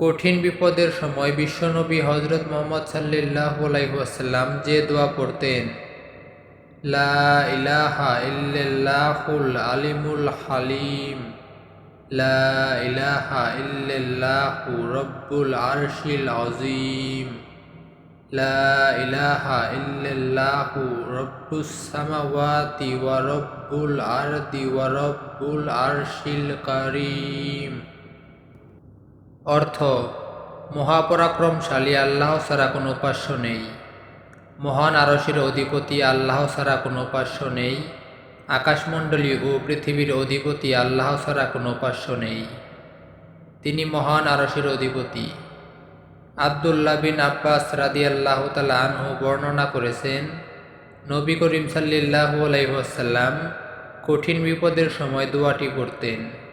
কঠিন বিপদের সময় বিশ্বনবী হজরত মোহাম্মদ সাল্লাহ আলাইসাল্লাম যে দোয়া পড়তেন, লা ইলাহা ইল্লাল্লাহুল আলিমুল হালিম, লা ইলাহা ইল্লাল্লাহু রব্বুল আরশিল আজিম লা ইলাহা ইল্লাল্লাহু রব্বুস সামাওয়াতি ওয়া রব্বুল আরদি ওয়া রব্বুল আরশিল কারীম। অর্থ, মহাপরাক্রমশালী আল্লাহ ছাড়া কোনো উপাস্য নেই। মহান আরসের অধিপতি আল্লাহ ছাড়া কোনো উপাস্য নেই। আকাশমণ্ডলী ও পৃথিবীর অধিপতি আল্লাহ ছাড়া কোনো উপাস্য নেই। তিনি মহান আরসের অধিপতি। আবদুল্লাহ বিন আব্বাস রাদি আল্লাহ আনহু বর্ণনা করেছেন, নবী করিম সাল্লাহু আলাইসাল্লাম কঠিন বিপদের সময় দোয়াটি করতেন